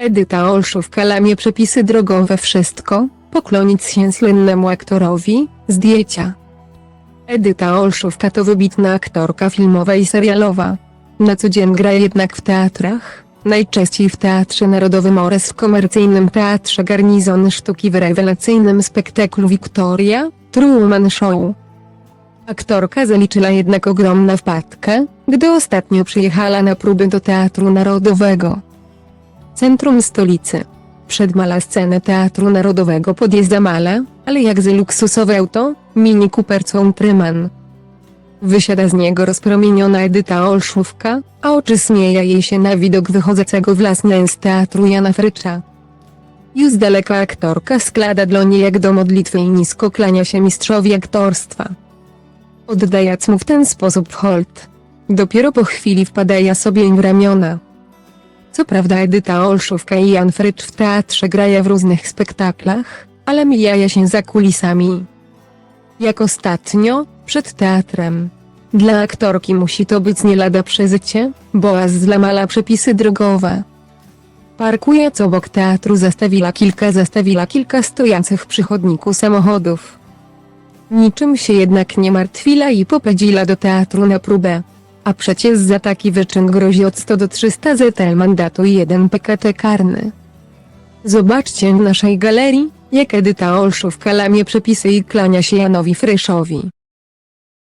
Edyta Olszówka lamie przepisy drogowe wszystko, poklonić się słynnemu aktorowi, zdjęcia. Edyta Olszówka to wybitna aktorka filmowa i serialowa. Na co dzień gra jednak w teatrach, najczęściej w Teatrze Narodowym oraz w komercyjnym Teatrze Garnizon Sztuki w rewelacyjnym spektaklu Victoria, Truman Show. Aktorka zaliczyła jednak ogromną wpadkę, gdy ostatnio przyjechała na próby do Teatru Narodowego. Centrum stolicy. Przed mala scenę Teatru Narodowego podjeżdża male, ale jak za luksusowe auto, Mini Cooper Countryman. Wysiada z niego rozpromieniona Edyta Olszówka, a oczy smieja jej się na widok wychodzącego w las z teatru Jana Frycza. Już z daleka aktorka sklada dłonie jak do modlitwy i nisko klania się mistrzowi aktorstwa. Oddając mu w ten sposób holt. Dopiero po chwili wpadaja sobie w ramiona. Co prawda Edyta Olszówka i Jan Frycz w teatrze grają w różnych spektaklach, ale mijaja się za kulisami. Jak ostatnio, przed teatrem. Dla aktorki musi to być nie lada przeżycie, bo aż zlamala przepisy drogowe. Parkując obok teatru zastawiła kilka zastawiła kilka stojących przy chodniku samochodów. Niczym się jednak nie martwiła i popędziła do teatru na próbę. A przecież za taki wyczyn grozi od 100 do 300 ZL mandatu i 1 PKT karny. Zobaczcie w naszej galerii, jak Edyta Olszówka lamie przepisy i klania się Janowi Fryszowi.